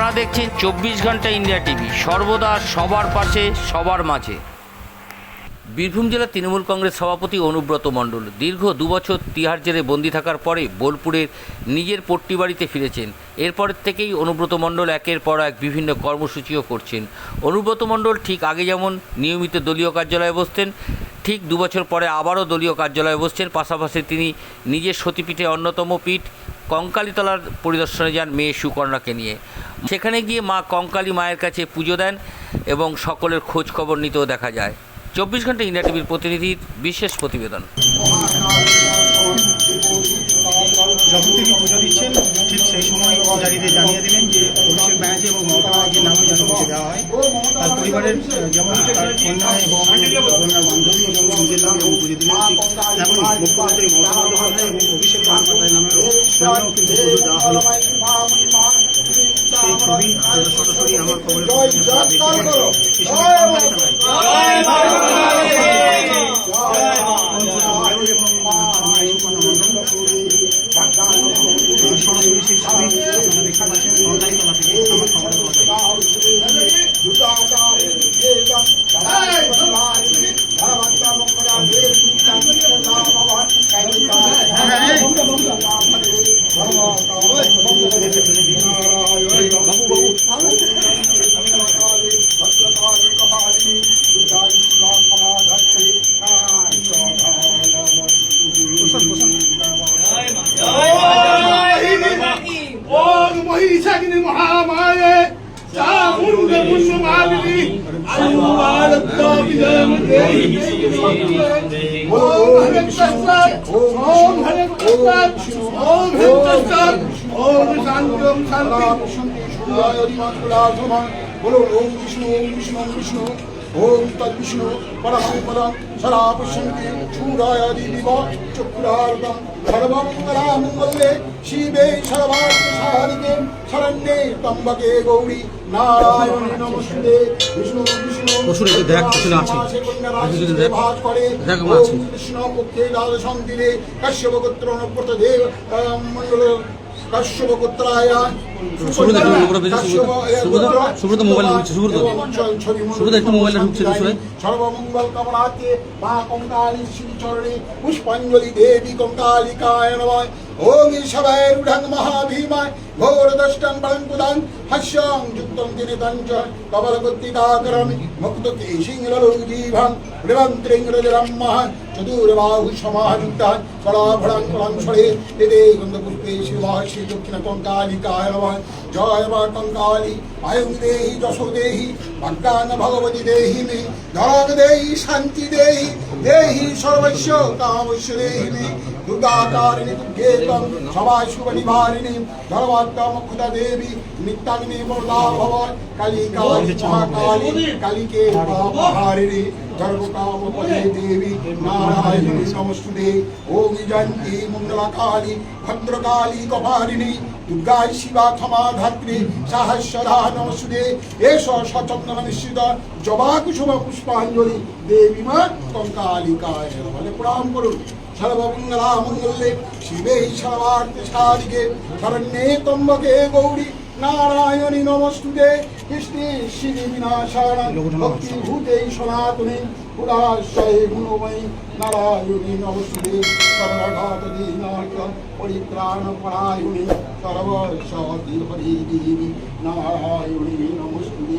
আপনারা দেখছেন চব্বিশ ঘণ্টা ইন্ডিয়া টিভি, সর্বদা সবার পাশে, সবার মাঝে। বীরভূম জেলা তৃণমূল কংগ্রেস সভাপতি অনুব্রত মণ্ডল দীর্ঘ দুবছর তিহার জেলে বন্দি থাকার পরে বোলপুরের নিজের পট্টি বাড়িতে ফিরেছেন। এরপর থেকেই অনুব্রত মণ্ডল একের পর এক বিভিন্ন কর্মসূচিও করছেন। অনুব্রত মণ্ডল ঠিক আগে যেমন নিয়মিত দলীয় কার্যালয়ে বসতেন, ঠিক দুবছর পরে আবারও দলীয় কার্যালয়ে বসছেন। পাশাপাশি তিনি নিজের সতীপীঠে অন্যতম পীঠ কঙ্কালীতলার পরিদর্শনে যান মেয়ে সুকর্ণাকে নিয়ে। সেখানে গিয়ে মা কঙ্কালী মায়ের কাছে পুজো দেন এবং সকলের খোঁজ খবর নিতেও দেখা যায়। চব্বিশ ঘণ্টা ইন্ডিয়া টিভির প্রতিনিধির বিশেষ প্রতিবেদন। যখন তিনি পুজো দিচ্ছেন, ঠিক সেই সময় পূজারীদের জানিয়ে দিলেন যে অভিষেক ব্যানার্জি এবং মমতা ব্যানার্জির নামে যেন পুজো দেওয়া হয়। তার পরিবারের যেমন তার কন্যা এবং মুখ্যমন্ত্রী মমতা বন্দ্যোপাধ্যায় এবং অভিষেক বন্দ্যোপাধ্যায় নামে নামেও কিন্তু পুজো দেওয়া হলো সেই ছবি সরাসরি আমার খবরের দেখতে পাচ্ছেন বলো ওম বিষ্ণু ওম বিষ্ণু ওম বিষ্ণু ওম তদ বিষ্ণু পরম পরম সদা পশ্যন্তি চূড়ায়াদি দিব চক্ষুরার্দম সর্বমঙ্গলামঙ্গলে শিবে সর্বার্থ শরণ্যে ত্রম্বকে গৌরী একটু দেখ, পিছনে আছে। দেখ। দেখ, আমার আছে। কৃষ্ণ পক্ষে দ্বাদশম দিনে কাশ্যপ গোত্র দেব মণ্ডল কাশ্যপ গোত্রায় সুব্রত, একটু উপরে বেশি সুব্রত। সুব্রত, মোবাইলে ঢুকছে, সুব্রত। সুব্রত, একটু ঢুকছে। সর্বমঙ্গল কামনাতে মা কঙ্কালী শ্রী চরণে পুষ্পাঞ্জলি দেবী কঙ্কালিকায় নমঃ ওম ঈশবায় রুঢ়ং ঘোর দষ্টং বলঙ্কুদং হাস্যং যুক্তং দিনিতং চ কবলকুত্তিতাকরণ মুক্ত কেশিং জীভং জীবং মহান চতুর্বাহু সমাযুক্তান কলাংশরে এদে গন্ধপুষ্পে শিবাহ শ্রী দক্ষিণ কঙ্কালিকায় নমঃ জয় মা কঙ্কালী, আয়ুং দেহি, যশো দেহি ভাগ্যান ভগবতী দেহি মে ধরং দেহি, শান্তি দেহি দেহি সর্বস্ব, কামস্য দেহি মে। দুর্গাকারিণী দুর্গে তম সবাই শুভ নিবারিণী, ধর্মাত্মা দেবী নিত্যাগ্নি ভবন কালী কালী মহাকালী কালীকে মহারিণী সর্বকাম পদে দেবী নারায়ণী নমস্তুতে ওম জয়ন্তী মঙ্গলাকালী ভদ্রকালী কপারিণী দুর্গা শিবা ক্ষমা ধাত্রী সাহস্যধা নমস্তুতে এস সচন্দন নিশ্চিত জবা কুসুম পুষ্পাঞ্জলি দেবী মা কঙ্কালিকায় বলে প্রণাম করুন। সর্বমঙ্গলা মঙ্গলে শিবে সর্বার্থ সাধিকে শরণ্যে ত্রম্বকে গৌরী নারায়ণী নমস্তুতে, কৃষ্ণে শ্রী বিনাশারণ ভক্তিভূতে সনাতনে পুরাশয়ে গুণময়ী নারায়ণী নমস্তুতে সর্বঘাত দীনার্থ পরিত্রাণ পরায়ণী সর্বশক্তি হরি দেবী নারায়ণী নমস্তুতে।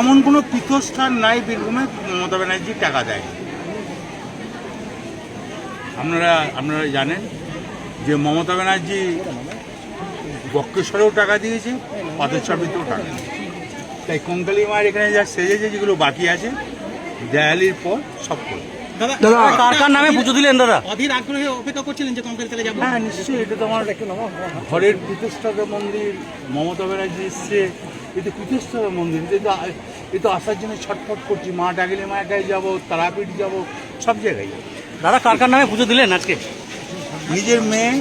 এমন কোনো পীঠস্থান নাই বীরভূমে মমতা ব্যানার্জি টাকা দেয়। আপনারা আপনারা জানেন যে মমতা ব্যানার্জি বক্রেশ্বরেও টাকা দিয়েছে পাথরছবিতেও টাকা দিয়েছে। তাই কঙ্কালী মায়ের এখানে যা সেজেছে যেগুলো বাকি আছে দেয়ালির পর সব করে। দাদা কার কার নামে পুজো দিলেন দাদা? অধীর আগ্রহে অপেক্ষা করছিলেন যে কঙ্কাল তালে যাব। হ্যাঁ নিশ্চয়ই এটা তো আমার ঘরের প্রতিষ্ঠাতা মন্দির মমতা ব্যানার্জি এসছে এই তো কুতেশ্বর মন্দির এই তো এই তো আসার জন্য ছটফট করছি মা ডাকলে কাছে যাব তারাপীঠ যাব সব জায়গায় যাব। দাদা কার কার নামে পুজো দিলেন আজকে? নিজের মেয়ে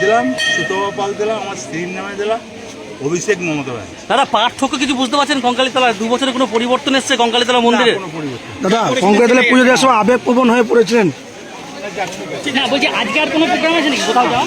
দিলাম সুতবা পাল দিলাম আমার স্ত্রীর নামে দিলাম অভিষেক মমতা দাদা পার্থক্য কিছু বুঝতে পারছেন কঙ্কালীতলা দু বছরে কোনো পরিবর্তন এসছে কঙ্কালীতলা মন্দিরে? কোনো পরিবর্তন দাদা পুজো দেওয়ার সময় আবেগপ্রবণ হয়ে পড়েছিলেন। না বলছি আজকে আর কোনো প্রোগ্রাম আছে নাকি কোথাও যাওয়া